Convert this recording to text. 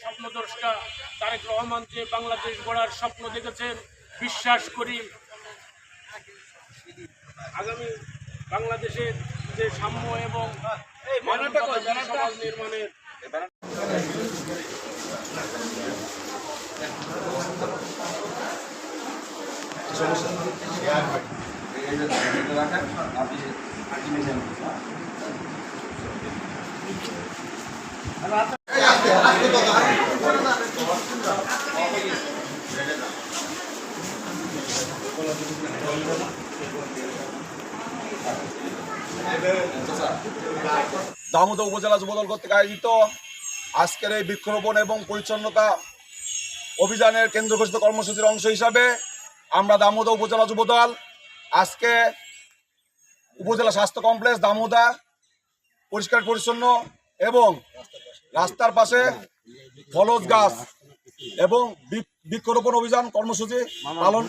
স্বপ্নদ্রষ্টা তারেক রহমান যে বাংলাদেশ গড়ার স্বপ্ন দেখেছেন, বিশ্বাস করি আগামী বাংলাদেশের যে সাম্য এবং সমাজ নির্মাণের দামোদর উপজেলা যুবদল কর্তৃক আয়োজিত আজকের এই বৃক্ষরোপণ এবং পরিচ্ছন্নতা অভিযানের কেন্দ্র ঘোষিত কর্মসূচির অংশ হিসাবে আমরা দামোদা উপজেলা যুবদল, আজকে উপজেলা স্বাস্থ্য কমপ্লেক্স দামোদা পরিষ্কার পরিচ্ছন্ন এবং রাস্তার পাশে ফলজ গাছ এবং বৃক্ষরোপণ অভিযান কর্মসূচি পালন